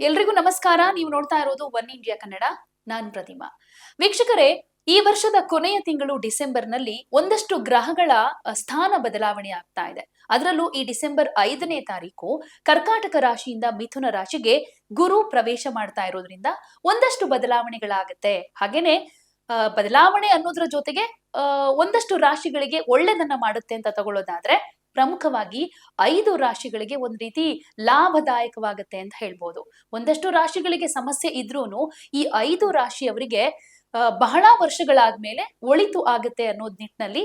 ಎಲ್ರಿಗೂ ನಮಸ್ಕಾರ. ನೀವು ನೋಡ್ತಾ ಇರೋದು ಒನ್ ಇಂಡಿಯಾ ಕನ್ನಡ. ನಾನ್ ಪ್ರತಿಮಾ. ವೀಕ್ಷಕರೇ, ಈ ವರ್ಷದ ಕೊನೆಯ ತಿಂಗಳು ಡಿಸೆಂಬರ್ನಲ್ಲಿ ಒಂದಷ್ಟು ಗ್ರಹಗಳ ಸ್ಥಾನ ಬದಲಾವಣೆ ಆಗ್ತಾ ಇದೆ. ಅದರಲ್ಲೂ ಈ ಡಿಸೆಂಬರ್ ಐದನೇ ತಾರೀಕು ಕರ್ಕಾಟಕ ರಾಶಿಯಿಂದ ಮಿಥುನ ರಾಶಿಗೆ ಗುರು ಪ್ರವೇಶ ಮಾಡ್ತಾ ಇರೋದ್ರಿಂದ ಒಂದಷ್ಟು ಬದಲಾವಣೆಗಳಾಗತ್ತೆ. ಹಾಗೇನೆ ಬದಲಾವಣೆ ಅನ್ನೋದ್ರ ಜೊತೆಗೆ ಒಂದಷ್ಟು ರಾಶಿಗಳಿಗೆ ಒಳ್ಳೇದನ್ನ ಮಾಡುತ್ತೆ ಅಂತ ತಗೊಳ್ಳೋದಾದ್ರೆ ಪ್ರಮುಖವಾಗಿ ಐದು ರಾಶಿಗಳಿಗೆ ಒಂದ್ ರೀತಿ ಲಾಭದಾಯಕವಾಗುತ್ತೆ ಅಂತ ಹೇಳ್ಬೋದು. ಒಂದಷ್ಟು ರಾಶಿಗಳಿಗೆ ಸಮಸ್ಯೆ ಇದ್ರೂನು ಈ ಐದು ರಾಶಿಯವರಿಗೆ ಬಹಳ ವರ್ಷಗಳಾದ್ಮೇಲೆ ಒಳಿತು ಆಗತ್ತೆ ಅನ್ನೋದ್ ನಿಟ್ಟಿನಲ್ಲಿ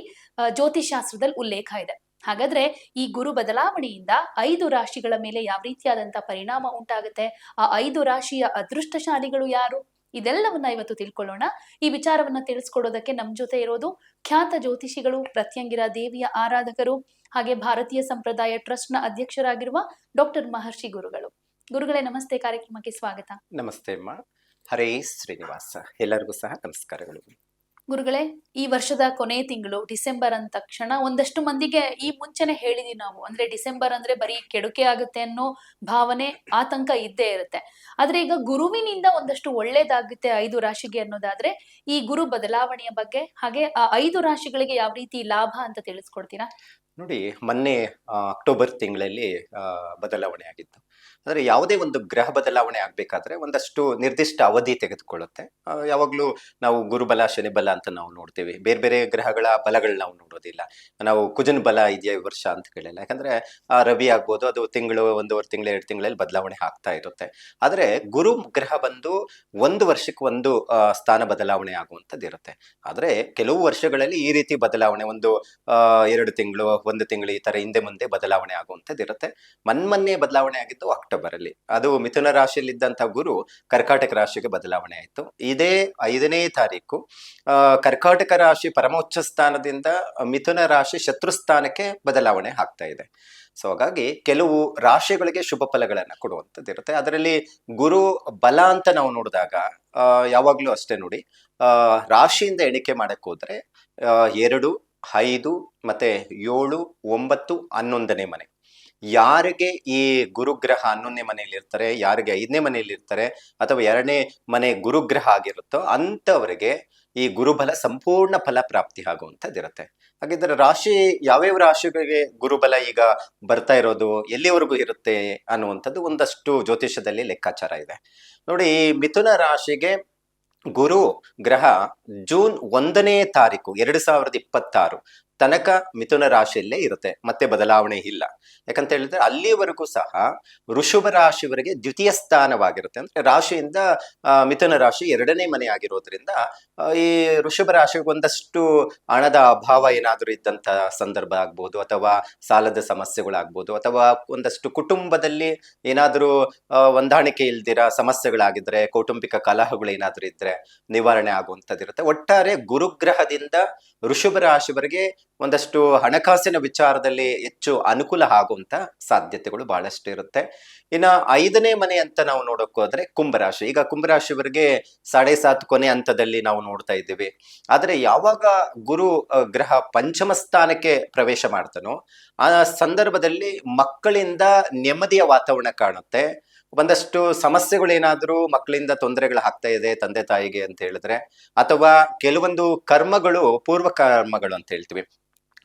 ಜ್ಯೋತಿಷ್ ಜ್ಯೋತಿಷಾಸ್ತ್ರದಲ್ಲಿ ಉಲ್ಲೇಖ ಇದೆ. ಹಾಗಾದ್ರೆ ಈ ಗುರು ಬದಲಾವಣೆಯಿಂದ ಐದು ರಾಶಿಗಳ ಮೇಲೆ ಯಾವ ರೀತಿಯಾದಂತ ಪರಿಣಾಮ ಉಂಟಾಗುತ್ತೆ? ಆ ಐದು ರಾಶಿಯ ಅದೃಷ್ಟಶಾಲಿಗಳು ಯಾರು? ಇದೆಲ್ಲವನ್ನ ಇವತ್ತು ತಿಳ್ಕೊಳ್ಳೋಣ. ಈ ವಿಚಾರವನ್ನ ತಿಳಿಸ್ಕೊಡೋದಕ್ಕೆ ನಮ್ ಜೊತೆ ಇರೋದು ಖ್ಯಾತ ಜ್ಯೋತಿಷಿಗಳು, ಪ್ರತ್ಯಂಗಿರ ದೇವಿಯ ಆರಾಧಕರು ಹಾಗೆ ಭಾರತೀಯ ಸಂಪ್ರದಾಯ ಟ್ರಸ್ಟ್ನ ಅಧ್ಯಕ್ಷರಾಗಿರುವ ಡಾಕ್ಟರ್ ಮಹರ್ಷಿ ಗುರುಗಳು. ಗುರುಗಳೇ ನಮಸ್ತೆ ಕಾರ್ಯಕ್ರಮಕ್ಕೆ ಸ್ವಾಗತ. ನಮಸ್ತೆ ಅಮ್ಮ. ಹರೇ ಶ್ರೀನಿವಾಸ. ಎಲ್ಲರಿಗೂ ಸಹ ನಮಸ್ಕಾರಗಳು. ಗುರುಗಳೇ ಈ ವರ್ಷದ ಕೊನೆ ತಿಂಗಳು ಡಿಸೆಂಬರ್ ಅಂದ ತಕ್ಷಣ ಒಂದಷ್ಟು ಮಂದಿಗೆ ಈ ಮುಂಚೆನೆ ಹೇಳಿದೀವಿ ನಾವು. ಅಂದ್ರೆ ಡಿಸೆಂಬರ್ ಅಂದ್ರೆ ಬರೀ ಕೆಡುಕೆ ಆಗುತ್ತೆ ಅನ್ನೋ ಭಾವನೆ ಆತಂಕ ಇದ್ದೇ ಇರುತ್ತೆ. ಆದ್ರೆ ಈಗ ಗುರುವಿನಿಂದ ಒಂದಷ್ಟು ಒಳ್ಳೇದಾಗುತ್ತೆ ಐದು ರಾಶಿಗೆ ಅನ್ನೋದಾದ್ರೆ ಈ ಗುರು ಬದಲಾವಣೆಯ ಬಗ್ಗೆ ಹಾಗೆ ಆ ಐದು ರಾಶಿಗಳಿಗೆ ಯಾವ ರೀತಿ ಲಾಭ ಅಂತ ತಿಳಿಸ್ಕೊಡ್ತೀರಾ? ನೋಡಿ ಮೊನ್ನೆ ಅಕ್ಟೋಬರ್ ತಿಂಗಳಲ್ಲಿ ಬದಲಾವಣೆ ಆಗಿತ್ತು. ಅಂದ್ರೆ ಯಾವುದೇ ಒಂದು ಗ್ರಹ ಬದಲಾವಣೆ ಆಗ್ಬೇಕಾದ್ರೆ ಒಂದಷ್ಟು ನಿರ್ದಿಷ್ಟ ಅವಧಿ ತೆಗೆದುಕೊಳ್ಳುತ್ತೆ. ಯಾವಾಗಲೂ ನಾವು ಗುರುಬಲ ಶನಿಬಲ ಅಂತ ನಾವು ನೋಡ್ತೀವಿ. ಬೇರೆ ಬೇರೆ ಗ್ರಹಗಳ ಬಲಗಳು ನಾವು ನೋಡೋದಿಲ್ಲ. ನಾವು ಕುಜನ್ ಬಲ ಇದೆಯಾ ಈ ವರ್ಷ ಅಂತ ಕೇಳಿಲ್ಲ. ಯಾಕಂದ್ರೆ ಆ, ರವಿ ಆಗ್ಬೋದು ಅದು ತಿಂಗಳು ಒಂದೂವರೆ ತಿಂಗಳು ಎರಡು ತಿಂಗಳಲ್ಲಿ ಬದಲಾವಣೆ ಆಗ್ತಾ ಇರುತ್ತೆ. ಆದ್ರೆ ಗುರು ಗ್ರಹ ಬಂದು ಒಂದು ವರ್ಷಕ್ಕೆ ಒಂದು ಸ್ಥಾನ ಬದಲಾವಣೆ ಆಗುವಂಥದ್ದು ಇರುತ್ತೆ. ಆದರೆ ಕೆಲವು ವರ್ಷಗಳಲ್ಲಿ ಈ ರೀತಿ ಬದಲಾವಣೆ ಒಂದು ಎರಡು ತಿಂಗಳು ಒಂದು ತಿಂಗಳು ಈ ತರ ಹಿಂದೆ ಮುಂದೆ ಬದಲಾವಣೆ ಆಗುವಂಥದ್ದು ಇರುತ್ತೆ. ಮನ್ಮನ್ನೆ ಬದಲಾವಣೆ ಆಗಿದ್ದು ಅಕ್ಟೋಬರ್ ಅಲ್ಲಿ ಅದು ಮಿಥುನ ರಾಶಿಯಲ್ಲಿ ಇದ್ದಂತಹ ಗುರು ಕರ್ಕಾಟಕ ರಾಶಿಗೆ ಬದಲಾವಣೆ ಆಯಿತು. ಇದೇ ಐದನೇ ತಾರೀಕು ಕರ್ಕಾಟಕ ರಾಶಿ ಪರಮೋಚ್ಚ ಸ್ಥಾನದಿಂದ ಮಿಥುನ ರಾಶಿ ಶತ್ರು ಸ್ಥಾನಕ್ಕೆ ಬದಲಾವಣೆ ಆಗ್ತಾ ಇದೆ. ಸೊ, ಹಾಗಾಗಿ ಕೆಲವು ರಾಶಿಗಳಿಗೆ ಶುಭ ಫಲಗಳನ್ನು ಕೊಡುವಂಥದ್ದು ಇರುತ್ತೆ ಅದರಲ್ಲಿ ಗುರು ಬಲ ಅಂತ ನಾವು ನೋಡಿದಾಗ ಯಾವಾಗಲೂ ಅಷ್ಟೇ ನೋಡಿ ರಾಶಿಯಿಂದ ಎಣಿಕೆ ಮಾಡಕ್ಕೆ ಹೋದ್ರೆ ಎರಡು, ಐದು, ಮತ್ತೆ ಏಳು, ಒಂಬತ್ತು, ಹನ್ನೊಂದನೇ ಮನೆ. ಯಾರಿಗೆ ಈ ಗುರುಗ್ರಹ ಹನ್ನೊಂದನೇ ಮನೆಯಲ್ಲಿ ಇರ್ತಾರೆ, ಯಾರಿಗೆ ಐದನೇ ಮನೆಯಲ್ಲಿ ಇರ್ತಾರೆ ಅಥವಾ ಎರಡನೇ ಮನೆ ಗುರುಗ್ರಹ ಆಗಿರುತ್ತೋ ಅಂಥವರಿಗೆ ಈ ಗುರುಬಲ ಸಂಪೂರ್ಣ ಫಲ ಪ್ರಾಪ್ತಿ ಆಗುವಂಥದ್ದಿರುತ್ತೆ ಹಾಗಿದ್ರೆ ರಾಶಿ, ಯಾವ್ಯಾವ ರಾಶಿಗಳಿಗೆ ಗುರುಬಲ ಈಗ ಬರ್ತಾ ಇರೋದು, ಎಲ್ಲಿವರೆಗೂ ಇರುತ್ತೆ ಅನ್ನುವಂಥದ್ದು ಒಂದಷ್ಟು ಜ್ಯೋತಿಷದಲ್ಲಿ ಲೆಕ್ಕಾಚಾರ ಇದೆ. ನೋಡಿ, ಈ ಮಿಥುನ ರಾಶಿಗೆ ಗುರು ಗ್ರಹ ಜೂನ್ ಒಂದನೇ ತಾರೀಕು, ಎರಡು ಸಾವಿರದ ಇಪ್ಪತ್ತಾರು. ತನಕ ಮಿಥುನ ರಾಶಿಯಲ್ಲೇ ಇರುತ್ತೆ, ಮತ್ತೆ ಬದಲಾವಣೆ ಇಲ್ಲ. ಯಾಕಂತ ಹೇಳಿದ್ರೆ ಅಲ್ಲಿವರೆಗೂ ಸಹ ಋಷಭ ರಾಶಿವರೆಗೆ ದ್ವಿತೀಯ ಸ್ಥಾನವಾಗಿರುತ್ತೆ. ಅಂದ್ರೆ ರಾಶಿಯಿಂದ ಮಿಥುನ ರಾಶಿ ಎರಡನೇ ಮನೆ ಆಗಿರೋದ್ರಿಂದ ಈ ಋಷಭ ರಾಶಿಗೆ ಒಂದಷ್ಟು ಹಣದ ಅಭಾವ ಏನಾದರೂ ಇದ್ದಂತ ಸಂದರ್ಭ ಆಗ್ಬೋದು, ಅಥವಾ ಸಾಲದ ಸಮಸ್ಯೆಗಳಾಗ್ಬೋದು, ಅಥವಾ ಒಂದಷ್ಟು ಕುಟುಂಬದಲ್ಲಿ ಏನಾದರೂ ಹೊಂದಾಣಿಕೆ ಇಲ್ದಿರ ಸಮಸ್ಯೆಗಳಾಗಿದ್ರೆ, ಕೌಟುಂಬಿಕ ಕಲಹಗಳು ಏನಾದರೂ ಇದ್ರೆ ನಿವಾರಣೆ ಆಗುವಂಥದ್ದಿರುತ್ತೆ. ಒಟ್ಟಾರೆ ಗುರುಗ್ರಹದಿಂದ ಋಷಭ ರಾಶಿಯವರಿಗೆ ಒಂದಷ್ಟು ಹಣಕಾಸಿನ ವಿಚಾರದಲ್ಲಿ ಹೆಚ್ಚು ಅನುಕೂಲ ಆಗುವಂತ ಸಾಧ್ಯತೆಗಳು ಬಹಳಷ್ಟು ಇರುತ್ತೆ. ಇನ್ನ ಐದನೇ ಮನೆ ಅಂತ ನಾವು ನೋಡಕ್ ಹೋದ್ರೆ ಕುಂಭರಾಶಿ ಈಗ ಕುಂಭರಾಶಿಯವರಿಗೆ ಸಾಡೆ ಸಾತ್ ಕೊನೆ ಹಂತದಲ್ಲಿ ನಾವು ನೋಡ್ತಾ ಇದ್ದೀವಿ. ಆದ್ರೆ ಯಾವಾಗ ಗುರು ಗ್ರಹ ಪಂಚಮ ಸ್ಥಾನಕ್ಕೆ ಪ್ರವೇಶ ಮಾಡ್ತಾನೋ, ಆ ಸಂದರ್ಭದಲ್ಲಿ ಮಕ್ಕಳಿಂದ ನೆಮ್ಮದಿಯ ವಾತಾವರಣ ಕಾಣುತ್ತೆ. ಒಂದಷ್ಟು ಸಮಸ್ಯೆಗಳೇನಾದ್ರೂ ಮಕ್ಕಳಿಂದ ತೊಂದರೆಗಳು ಆಗ್ತಾ ಇದೆ, ತಂದೆ ತಾಯಿಗೆ ಅಂತ ಹೇಳಿದ್ರೆ, ಅಥವಾ ಕೆಲವೊಂದು ಕರ್ಮಗಳು ಪೂರ್ವ ಕರ್ಮಗಳು ಅಂತ ಹೇಳ್ತೀವಿ.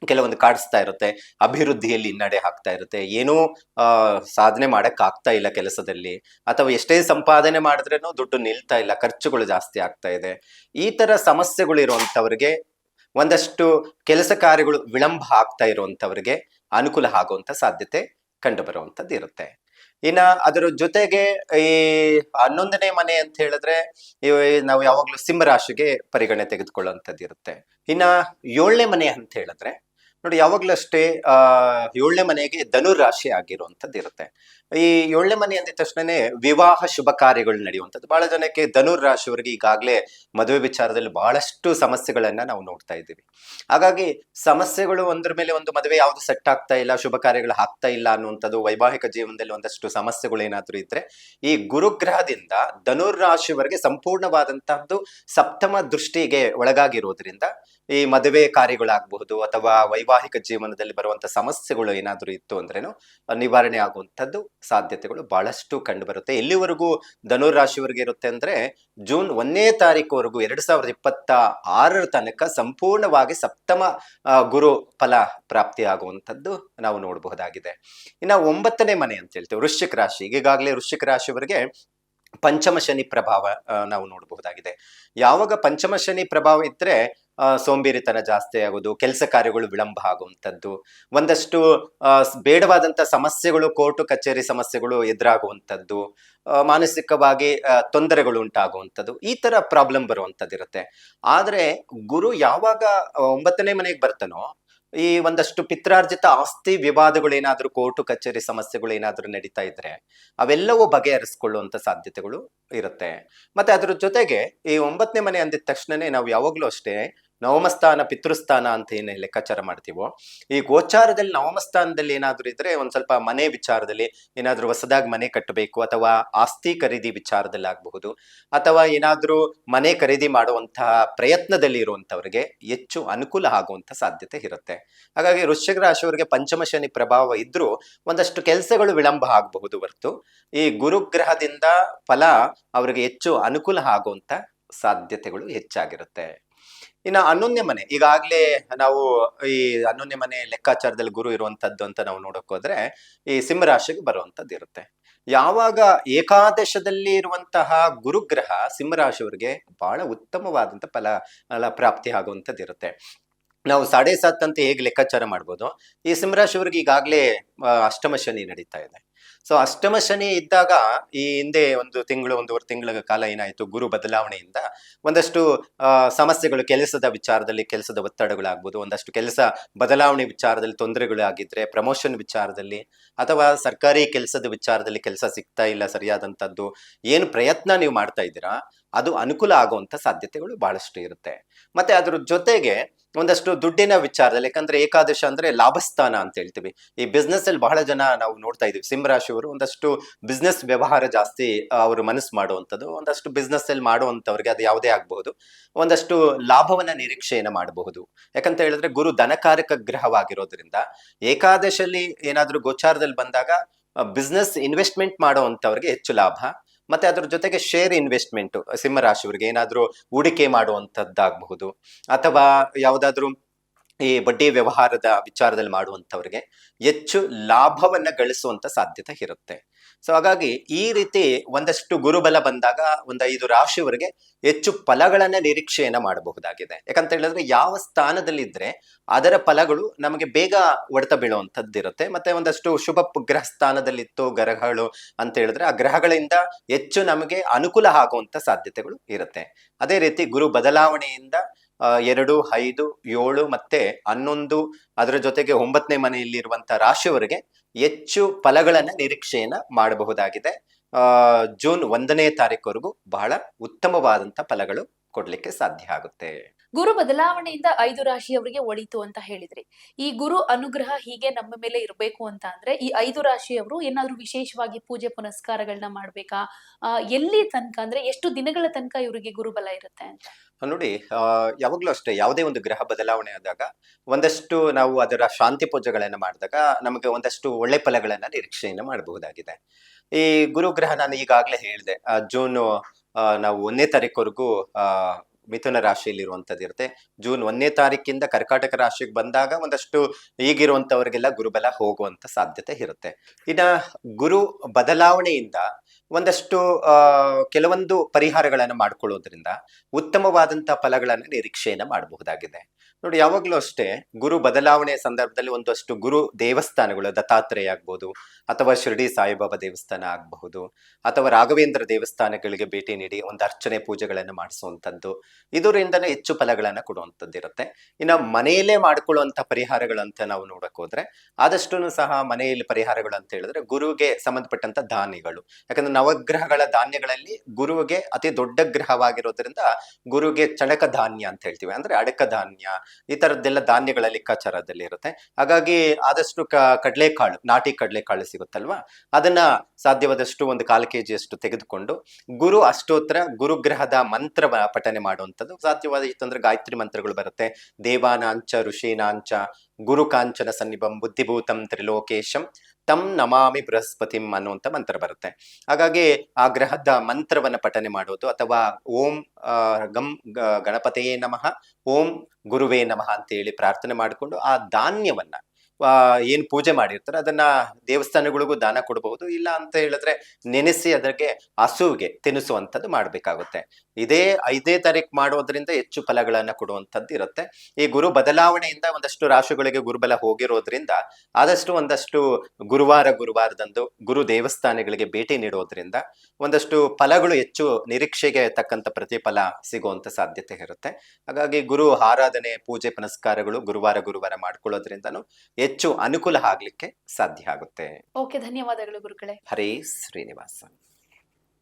ಕೆಲವೊಂದು ಕಾಡಿಸ್ತಾ ಇರುತ್ತೆ, ಅಭಿವೃದ್ಧಿಯಲ್ಲಿ ಹಿನ್ನಡೆ ಆಗ್ತಾ ಇರುತ್ತೆ, ಏನೂ ಸಾಧನೆ ಮಾಡಕ್ ಆಗ್ತಾ ಇಲ್ಲ ಕೆಲಸದಲ್ಲಿ, ಅಥವಾ ಎಷ್ಟೇ ಸಂಪಾದನೆ ಮಾಡಿದ್ರೇನು ದುಡ್ಡು ನಿಲ್ತಾ ಇಲ್ಲ, ಖರ್ಚುಗಳು ಜಾಸ್ತಿ ಆಗ್ತಾ ಇದೆ. ಈ ತರ ಸಮಸ್ಯೆಗಳು ಇರುವಂತವ್ರಿಗೆ ಒಂದಷ್ಟು ಕೆಲಸ ಕಾರ್ಯಗಳು ವಿಳಂಬ ಆಗ್ತಾ ಇರುವಂತವ್ರಿಗೆ ಅನುಕೂಲ ಆಗುವಂತ ಸಾಧ್ಯತೆ ಕಂಡು ಬರುವಂತದ್ದು ಇರುತ್ತೆ ಇನ್ನ ಅದರ ಜೊತೆಗೆ ಈ ಹನ್ನೊಂದನೇ ಮನೆ ಅಂತ ಹೇಳಿದ್ರೆ ನಾವು ಯಾವಾಗ್ಲೂ ಸಿಂಹ ರಾಶಿಗೆ ಪರಿಗಣನೆ ತೆಗೆದುಕೊಳ್ಳುವಂಥದ್ದು ಇರುತ್ತೆ ಇನ್ನ ಏಳನೇ ಮನೆ ಅಂತ ಹೇಳಿದ್ರೆ ನೋಡಿ, ಯಾವಾಗ್ಲೂ ಅಷ್ಟೇ, ಆ, ಏಳನೇ ಮನೆಗೆ ಧನುರ್ ರಾಶಿ ಆಗಿರುವಂಥದ್ದು ಇರುತ್ತೆ. ಈ ಏಳನೇ ಮನೆ ಅಂದಿದ ತಕ್ಷಣನೇ ವಿವಾಹ ಶುಭ ಕಾರ್ಯಗಳು ನಡೆಯುವಂಥದ್ದು. ಬಹಳ ಜನಕ್ಕೆ ಧನುರ್ ರಾಶಿಯವರಿಗೆ ಈಗಾಗಲೇ ಮದುವೆ ವಿಚಾರದಲ್ಲಿ ಬಹಳಷ್ಟು ಸಮಸ್ಯೆಗಳನ್ನ ನಾವು ನೋಡ್ತಾ ಇದ್ದೀವಿ. ಹಾಗಾಗಿ ಸಮಸ್ಯೆಗಳು ಒಂದ್ರ ಮೇಲೆ ಒಂದು ಮದುವೆ ಯಾವುದು ಸೆಟ್ ಆಗ್ತಾ ಇಲ್ಲ, ಶುಭ ಕಾರ್ಯಗಳು ಆಗ್ತಾ ಇಲ್ಲ ಅನ್ನುವಂಥದ್ದು, ವೈವಾಹಿಕ ಜೀವನದಲ್ಲಿ ಒಂದಷ್ಟು ಸಮಸ್ಯೆಗಳು ಏನಾದರೂ ಇದ್ರೆ, ಈ ಗುರುಗ್ರಹದಿಂದ ಧನುರ್ ರಾಶಿಯವರಿಗೆ ಸಂಪೂರ್ಣವಾದಂತಹದ್ದು ಸಪ್ತಮ ದೃಷ್ಟಿಗೆ ಒಳಗಾಗಿರೋದ್ರಿಂದ ಈ ಮದುವೆ ಕಾರ್ಯಗಳಾಗಬಹುದು ಅಥವಾ ವೈವಾಹಿಕ ಜೀವನದಲ್ಲಿ ಬರುವಂತ ಸಮಸ್ಯೆಗಳು ಏನಾದರೂ ಇತ್ತು ಅಂದ್ರೇನು, ನಿವಾರಣೆ ಆಗುವಂಥದ್ದು ಸಾಧ್ಯತೆಗಳು ಬಹಳಷ್ಟು ಕಂಡು ಬರುತ್ತೆ ಎಲ್ಲಿವರೆಗೂ ಧನುರ್ ರಾಶಿಯವರೆಗೆ ಇರುತ್ತೆ ಅಂದ್ರೆ, ಜೂನ್ ಒಂದನೇ ತಾರೀಕುವರೆಗೂ ಎರಡ್ ಸಾವಿರದ ಇಪ್ಪತ್ತ ಆರರ ತನಕ ಸಂಪೂರ್ಣವಾಗಿ ಸಪ್ತಮ ಗುರು ಫಲ ಪ್ರಾಪ್ತಿ ಆಗುವಂಥದ್ದು ನಾವು ನೋಡಬಹುದಾಗಿದೆ. ಇನ್ನು ಒಂಬತ್ತನೇ ಮನೆ ಅಂತ ಹೇಳ್ತೇವೆ, ವೃಶ್ಚಿಕ ರಾಶಿ. ಈಗಾಗಲೇ ವೃಶ್ಚಿಕ ರಾಶಿಯವರಿಗೆ ಪಂಚಮ ಶನಿ ಪ್ರಭಾವ ನಾವು ನೋಡಬಹುದಾಗಿದೆ. ಯಾವಾಗ ಪಂಚಮ ಶನಿ ಪ್ರಭಾವ ಇದ್ರೆ ಸೋಂಬೇರಿತನ ಜಾಸ್ತಿ ಆಗೋದು, ಕೆಲಸ ಕಾರ್ಯಗಳು ವಿಳಂಬ ಆಗುವಂಥದ್ದು, ಒಂದಷ್ಟು ಬೇಡವಾದಂಥ ಸಮಸ್ಯೆಗಳು, ಕೋರ್ಟು ಕಚೇರಿ ಸಮಸ್ಯೆಗಳು ಎದುರಾಗುವಂಥದ್ದು ಮಾನಸಿಕವಾಗಿ ತೊಂದರೆಗಳು ಉಂಟಾಗುವಂಥದ್ದು, ಈ ತರ ಪ್ರಾಬ್ಲಮ್ ಬರುವಂಥದ್ದು ಇರುತ್ತೆ. ಆದ್ರೆ ಗುರು ಯಾವಾಗ ಒಂಬತ್ತನೇ ಮನೆಗೆ ಬರ್ತಾನೋ, ಈ ಒಂದಷ್ಟು ಪಿತ್ರಾರ್ಜಿತ ಆಸ್ತಿ ವಿವಾದಗಳು ಏನಾದ್ರೂ, ಕೋರ್ಟು ಕಚೇರಿ ಸಮಸ್ಯೆಗಳು ಏನಾದ್ರೂ ನಡೀತಾ ಇದ್ರೆ, ಅವೆಲ್ಲವೂ ಬಗೆಹರಿಸ್ಕೊಳ್ಳುವಂತ ಸಾಧ್ಯತೆಗಳು ಇರುತ್ತೆ. ಮತ್ತೆ ಅದ್ರ ಜೊತೆಗೆ, ಈ ಒಂಬತ್ತನೇ ಮನೆ ಅಂದಿದ ತಕ್ಷಣನೇ ನಾವು ಯಾವಾಗ್ಲೂ ಅಷ್ಟೇ ನವಮಸ್ಥಾನ ಪಿತೃಸ್ಥಾನ ಅಂತ ಏನು ಲೆಕ್ಕಾಚಾರ ಮಾಡ್ತೀವೋ, ಈ ಗೋಚಾರದಲ್ಲಿ ನವಮಸ್ಥಾನದಲ್ಲಿ ಏನಾದರೂ ಇದ್ರೆ ಒಂದು ಸ್ವಲ್ಪ ಮನೆ ವಿಚಾರದಲ್ಲಿ, ಏನಾದರೂ ಹೊಸದಾಗಿ ಮನೆ ಕಟ್ಟಬೇಕು ಅಥವಾ ಆಸ್ತಿ ಖರೀದಿ ವಿಚಾರದಲ್ಲಿ ಆಗಬಹುದು, ಅಥವಾ ಏನಾದರೂ ಮನೆ ಖರೀದಿ ಮಾಡುವಂತಹ ಪ್ರಯತ್ನದಲ್ಲಿ ಇರುವಂಥವ್ರಿಗೆ ಹೆಚ್ಚು ಅನುಕೂಲ ಆಗುವಂಥ ಸಾಧ್ಯತೆ ಇರುತ್ತೆ. ಹಾಗಾಗಿ ವೃಶ್ಚಿಕ ರಾಶಿಯವರಿಗೆ ಪಂಚಮ ಶನಿ ಪ್ರಭಾವ ಇದ್ರೂ ಒಂದಷ್ಟು ಕೆಲಸಗಳು ವಿಳಂಬ ಆಗಬಹುದು ಹೊರತು, ಈ ಗುರುಗ್ರಹದಿಂದ ಫಲ ಅವರಿಗೆ ಹೆಚ್ಚು ಅನುಕೂಲ ಆಗುವಂಥ ಸಾಧ್ಯತೆಗಳು ಹೆಚ್ಚಾಗಿರುತ್ತೆ. ಇನ್ನು ಹನ್ನೊಂದನೇ ಮನೆ. ಈಗಾಗಲೇ ನಾವು ಈ ಹನ್ನೊಂದನೇ ಮನೆ ಲೆಕ್ಕಾಚಾರದಲ್ಲಿ ಗುರು ಇರುವಂತದ್ದು ಅಂತ ನಾವು ನೋಡಕ್ ಹೋದ್ರೆ ಈ ಸಿಂಹರಾಶಿಗೆ ಬರುವಂತದ್ದು ಇರುತ್ತೆ. ಯಾವಾಗ ಏಕಾದಶದಲ್ಲಿ ಇರುವಂತಹ ಗುರುಗ್ರಹ ಸಿಂಹರಾಶಿಯವರಿಗೆ ಬಹಳ ಉತ್ತಮವಾದಂತ ಫಲ ಫಲ ಪ್ರಾಪ್ತಿ ಆಗುವಂತದ್ದು ಇರುತ್ತೆ. ನಾವು ಸಾಡೆ ಸಾತ್ ಅಂತ ಹೇಗೆ ಲೆಕ್ಕಾಚಾರ ಮಾಡ್ಬೋದು? ಈ ಸಿಂಹರಾಶಿಯವರಿಗೆ ಈಗಾಗಲೇ ಅಷ್ಟಮ ಶನಿ ನಡೀತಾ ಇದೆ. ಸೊ ಅಷ್ಟಮ ಶನಿ ಇದ್ದಾಗ ಈ ಹಿಂದೆ ಒಂದು ತಿಂಗಳು, ಒಂದೂವರೆ ತಿಂಗಳ ಕಾಲ ಏನಾಯ್ತು? ಗುರು ಬದಲಾವಣೆಯಿಂದ ಒಂದಷ್ಟು ಸಮಸ್ಯೆಗಳು, ಕೆಲಸದ ವಿಚಾರದಲ್ಲಿ ಕೆಲಸದ ಒತ್ತಡಗಳಾಗ್ಬೋದು, ಒಂದಷ್ಟು ಕೆಲಸ ಬದಲಾವಣೆ ವಿಚಾರದಲ್ಲಿ ತೊಂದರೆಗಳು ಆಗಿದ್ರೆ ಪ್ರಮೋಷನ್ ವಿಚಾರದಲ್ಲಿ ಅಥವಾ ಸರ್ಕಾರಿ ಕೆಲಸದ ವಿಚಾರದಲ್ಲಿ ಕೆಲಸ ಸಿಗ್ತಾ ಇಲ್ಲ ಸರಿಯಾದಂಥದ್ದು, ಏನು ಪ್ರಯತ್ನ ನೀವು ಮಾಡ್ತಾ ಇದ್ದೀರಾ? ಅದು ಅನುಕೂಲ ಆಗುವಂಥ ಸಾಧ್ಯತೆಗಳು ಬಹಳಷ್ಟು ಇರುತ್ತೆ. ಮತ್ತೆ ಅದ್ರ ಜೊತೆಗೆ ಒಂದಷ್ಟು ದುಡ್ಡಿನ ವಿಚಾರದಲ್ಲಿ, ಯಾಕಂದ್ರೆ ಏಕಾದಶ ಅಂದ್ರೆ ಲಾಭಸ್ಥಾನ ಅಂತ ಹೇಳ್ತೀವಿ. ಈ ಬಿಸ್ನೆಸ್ ಅಲ್ಲಿ ಬಹಳ ಜನ ನಾವು ನೋಡ್ತಾ ಇದೀವಿ ಸಿಂಹರಾಶಿಯವರು ಒಂದಷ್ಟು ಬಿಸ್ನೆಸ್ ವ್ಯವಹಾರ ಜಾಸ್ತಿ ಅವರು ಮನಸ್ಸು ಮಾಡುವಂಥದ್ದು. ಒಂದಷ್ಟು ಬಿಸ್ನೆಸ್ ಅಲ್ಲಿ ಮಾಡುವಂಥವ್ರಿಗೆ ಅದು ಯಾವುದೇ ಆಗಬಹುದು. ಒಂದಷ್ಟು ಲಾಭವನ್ನ ನಿರೀಕ್ಷೆಯನ್ನ ಮಾಡಬಹುದು. ಯಾಕಂತ ಹೇಳಿದ್ರೆ ಗುರು ಧನಕಾರಕ ಗ್ರಹವಾಗಿರೋದ್ರಿಂದ ಏಕಾದಶಲ್ಲಿ ಏನಾದ್ರೂ ಗೋಚಾರದಲ್ಲಿ ಬಂದಾಗ ಬಿಸ್ನೆಸ್ ಇನ್ವೆಸ್ಟ್ಮೆಂಟ್ ಮಾಡುವಂಥವ್ರಿಗೆ ಹೆಚ್ಚು ಲಾಭ. ಮತ್ತೆ ಅದ್ರ ಜೊತೆಗೆ ಶೇರ್ ಇನ್ವೆಸ್ಟ್ಮೆಂಟ್ ಸಿಂಹರಾಶಿಯವರಿಗೆ ಏನಾದರೂ ಹೂಡಿಕೆ ಮಾಡುವಂಥದ್ದಾಗಬಹುದು ಅಥವಾ ಯಾವುದಾದ್ರೂ ಈ ಬಡ್ಡಿ ವ್ಯವಹಾರದ ವಿಚಾರದಲ್ಲಿ ಮಾಡುವಂಥವ್ರಿಗೆ ಹೆಚ್ಚು ಲಾಭವನ್ನ ಗಳಿಸುವಂತ ಸಾಧ್ಯತೆ ಇರುತ್ತೆ. ಸೊ ಹಾಗಾಗಿ ಈ ರೀತಿ ಒಂದಷ್ಟು ಗುರುಬಲ ಬಂದಾಗ ಒಂದು ಐದು ರಾಶಿಯವರಿಗೆ ಹೆಚ್ಚು ಫಲಗಳನ್ನ ನಿರೀಕ್ಷೆಯನ್ನ ಮಾಡಬಹುದಾಗಿದೆ. ಯಾಕಂತ ಹೇಳಿದ್ರೆ ಯಾವ ಸ್ಥಾನದಲ್ಲಿದ್ರೆ ಅದರ ಫಲಗಳು ನಮಗೆ ಬೇಗ ಒಡೆತ ಬೀಳುವಂಥದ್ದು ಇರುತ್ತೆ ಮತ್ತೆ ಒಂದಷ್ಟು ಶುಭ ಗ್ರಹ ಸ್ಥಾನದಲ್ಲಿತ್ತು, ಗ್ರಹಗಳು ಅಂತ ಹೇಳಿದ್ರೆ ಆ ಗ್ರಹಗಳಿಂದ ಹೆಚ್ಚು ನಮಗೆ ಅನುಕೂಲ ಆಗುವಂತ ಸಾಧ್ಯತೆಗಳು ಇರುತ್ತೆ. ಅದೇ ರೀತಿ ಗುರು ಬದಲಾವಣೆಯಿಂದ ಎರಡು, ಐದು, ಏಳು, ಮತ್ತೆ ಹನ್ನೊಂದು ಅದರ ಜೊತೆಗೆ ಒಂಬತ್ತನೇ ಮನೆಯಲ್ಲಿರುವಂತ ರಾಶಿಯವರಿಗೆ ಹೆಚ್ಚು ಫಲಗಳನ್ನ ನಿರೀಕ್ಷೆಯನ್ನ ಮಾಡಬಹುದಾಗಿದೆ. ಜೂನ್ ಒಂದನೇ ತಾರೀಕುವರೆಗೂ ಬಹಳ ಉತ್ತಮವಾದಂತ ಫಲಗಳು ಕೊಡ್ಲಿಕ್ಕೆ ಸಾಧ್ಯ ಆಗುತ್ತೆ. ಗುರು ಬದಲಾವಣೆಯಿಂದ ಐದು ರಾಶಿಯವರಿಗೆ ಒಳಿತು ಅಂತ ಹೇಳಿದ್ರಿ. ಈ ಗುರು ಅನುಗ್ರಹ ಹೀಗೆ ನಮ್ಮ ಮೇಲೆ ಇರಬೇಕು ಅಂತ ಅಂದ್ರೆ ಈ ಐದು ರಾಶಿಯವರು ಏನಾದ್ರೂ ವಿಶೇಷವಾಗಿ ಪೂಜೆ ಪುನಸ್ಕಾರಗಳನ್ನ ಮಾಡ್ಬೇಕಾ? ಎಲ್ಲಿ ತನಕ ಅಂದ್ರೆ ಎಷ್ಟು ದಿನಗಳ ತನಕ ಇವರಿಗೆ ಗುರುಬಲ ಇರುತ್ತೆ ಅಂತ? ನೋಡಿ ಯಾವಾಗ್ಲೂ ಅಷ್ಟೇ ಯಾವುದೇ ಒಂದು ಗ್ರಹ ಬದಲಾವಣೆ ಆದಾಗ ಒಂದಷ್ಟು ನಾವು ಅದರ ಶಾಂತಿ ಪೂಜೆಗಳನ್ನ ಮಾಡಿದಾಗ ನಮಗೆ ಒಂದಷ್ಟು ಒಳ್ಳೆ ಫಲಗಳನ್ನ ನಿರೀಕ್ಷೆಯನ್ನ ಮಾಡಬಹುದಾಗಿದೆ. ಈ ಗುರುಗ್ರಹ ನಾನು ಈಗಾಗಲೇ ಹೇಳಿದೆ ಜೂನ್ ನಾವು ಒಂದನೇ ತಾರೀಕುವರೆಗೂ ಮಿಥುನ ರಾಶಿಯಲ್ಲಿ ಇರುವಂತದ್ದು ಇರುತ್ತೆ. ಜೂನ್ ಒಂದನೇ ತಾರೀಕಿಂದ ಕರ್ಕಾಟಕ ರಾಶಿಗೆ ಬಂದಾಗ ಒಂದಷ್ಟು ಈಗಿರುವಂತವರಿಗೆಲ್ಲ ಗುರುಬಲ ಹೋಗುವಂತ ಸಾಧ್ಯತೆ ಇರುತ್ತೆ. ಇನ್ನ ಗುರು ಬದಲಾವಣೆಯಿಂದ ಒಂದಷ್ಟು ಕೆಲವೊಂದು ಪರಿಹಾರಗಳನ್ನು ಮಾಡ್ಕೊಳ್ಳೋದ್ರಿಂದ ಉತ್ತಮವಾದಂತ ಫಲಗಳನ್ನು ನಿರೀಕ್ಷೆಯನ್ನು ಮಾಡಬಹುದಾಗಿದೆ. ನೋಡಿ, ಯಾವಾಗ್ಲೂ ಅಷ್ಟೇ ಗುರು ಬದಲಾವಣೆಯ ಸಂದರ್ಭದಲ್ಲಿ ಒಂದಷ್ಟು ಗುರು ದೇವಸ್ಥಾನಗಳು, ದತ್ತಾತ್ರೇಯ ಆಗ್ಬೋದು, ಅಥವಾ ಶಿರ್ಡಿ ಸಾಯಿಬಾಬಾ ದೇವಸ್ಥಾನ ಆಗಬಹುದು, ಅಥವಾ ರಾಘವೇಂದ್ರ ದೇವಸ್ಥಾನಗಳಿಗೆ ಭೇಟಿ ನೀಡಿ ಒಂದು ಅರ್ಚನೆ ಪೂಜೆಗಳನ್ನು ಮಾಡಿಸುವಂಥದ್ದು, ಇದರಿಂದನೇ ಹೆಚ್ಚು ಫಲಗಳನ್ನು ಕೊಡುವಂಥದ್ದು ಇರುತ್ತೆ ಇನ್ನು ಮನೆಯಲ್ಲೇ ಮಾಡಿಕೊಳ್ಳುವಂಥ ಪರಿಹಾರಗಳಂತ ನಾವು ನೋಡಕ್ ಹೋದ್ರೆ ಆದಷ್ಟು ಸಹ ಮನೆಯಲ್ಲಿ ಪರಿಹಾರಗಳು ಅಂತ ಹೇಳಿದ್ರೆ ಗುರುಗೆ ಸಂಬಂಧಪಟ್ಟಂತ ದಾನಿಗಳು ಯಾಕಂದ್ರೆ ನವಗ್ರಹಗಳ ಧಾನ್ಯಗಳಲ್ಲಿ ಗುರುವಿಗೆ ಅತಿ ದೊಡ್ಡ ಗ್ರಹವಾಗಿರೋದ್ರಿಂದ ಗುರುವಿಗೆ ಚಣಕ ಧಾನ್ಯ ಅಂತ ಹೇಳ್ತೀವಿ. ಅಂದ್ರೆ ಅಡಕ ಧಾನ್ಯ, ಈ ತರದ್ದೆಲ್ಲ ಧಾನ್ಯಗಳ ಲೆಕ್ಕಾಚಾರದಲ್ಲಿ ಇರುತ್ತೆ. ಹಾಗಾಗಿ ಆದಷ್ಟು ಕ, ಕಡಲೆಕಾಳು, ನಾಟಿ ಕಡಲೆಕಾಳು ಸಿಗುತ್ತಲ್ವಾ? ಅದನ್ನ ಸಾಧ್ಯವಾದಷ್ಟು ಒಂದು ಕಾಲು ಕೆ ಜಿಯಷ್ಟು ತೆಗೆದುಕೊಂಡು ಗುರು ಅಷ್ಟೋತ್ತರ ಗುರುಗ್ರಹದ ಮಂತ್ರ ಪಠನೆ ಮಾಡುವಂಥದ್ದು. ಸಾಧ್ಯವಾದ ಇತ್ತಂದ್ರೆ ಗಾಯತ್ರಿ ಮಂತ್ರಗಳು ಬರುತ್ತೆ. ದೇವಾನಾಂಚ ಋಷೀನಾಂಚ ಗುರು ಕಾಂಚನ ಸನ್ನಿಭಂ ಬುದ್ಧಿಭೂತಂ ತ್ರಿಲೋಕೇಶಂ. ತಮ್ ನಮಾಮಿ ಬೃಹಸ್ಪತಿಂ ಅನ್ನುವಂಥ ಮಂತ್ರ ಬರುತ್ತೆ. ಹಾಗಾಗಿ ಆ ಗ್ರಹದ ಮಂತ್ರವನ್ನ ಪಠನೆ ಮಾಡೋದು ಅಥವಾ ಓಂ ಗಂ, ಗಣಪತಿಯೇ ನಮಃ, ಓಂ ಗುರುವೇ ನಮಃ ಅಂತ ಹೇಳಿ ಪ್ರಾರ್ಥನೆ ಮಾಡಿಕೊಂಡು ಆ ಧಾನ್ಯವನ್ನ ಏನ್ ಪೂಜೆ ಮಾಡಿರ್ತಾರೆ ಅದನ್ನ ದೇವಸ್ಥಾನಗಳಿಗೂ ದಾನ ಕೊಡಬಹುದು ಇಲ್ಲ ಅಂತ ಹೇಳಿದ್ರೆ ನೆನೆಸಿ ಅದಕ್ಕೆ ಹಸುವಿಗೆ ತಿನ್ನಿಸುವಂಥದ್ದು ಮಾಡಬೇಕಾಗುತ್ತೆ. ಇದೇ ಐದೇ ತಾರೀಕು ಮಾಡೋದ್ರಿಂದ ಹೆಚ್ಚು ಫಲಗಳನ್ನ ಕೊಡುವಂಥದ್ದು ಇರುತ್ತೆ. ಈ ಗುರು ಬದಲಾವಣೆಯಿಂದ ಒಂದಷ್ಟು ರಾಶಿಗಳಿಗೆ ಗುರುಬಲ ಹೋಗಿರೋದ್ರಿಂದ ಆದಷ್ಟು ಒಂದಷ್ಟು ಗುರುವಾರ ಗುರುವಾರದಂದು ಗುರು ದೇವಸ್ಥಾನಗಳಿಗೆ ಭೇಟಿ ನೀಡೋದ್ರಿಂದ ಒಂದಷ್ಟು ಫಲಗಳು ಹೆಚ್ಚು ನಿರೀಕ್ಷೆಗೆ ತಕ್ಕಂತ ಪ್ರತಿಫಲ ಸಿಗುವಂತ ಸಾಧ್ಯತೆ ಇರುತ್ತೆ. ಹಾಗಾಗಿ ಗುರು ಆರಾಧನೆ, ಪೂಜೆ, ಪುನಸ್ಕಾರಗಳು ಗುರುವಾರ ಗುರುವಾರ ಮಾಡ್ಕೊಳ್ಳೋದ್ರಿಂದನೂ ಹೆಚ್ಚು ಅನುಕೂಲ ಆಗ್ಲಿಕ್ಕೆ ಸಾಧ್ಯ ಆಗುತ್ತೆ. ಓಕೆ ಧನ್ಯವಾದಗಳು ಗುರುಗಳೇ. ಹರೇ ಶ್ರೀನಿವಾಸ.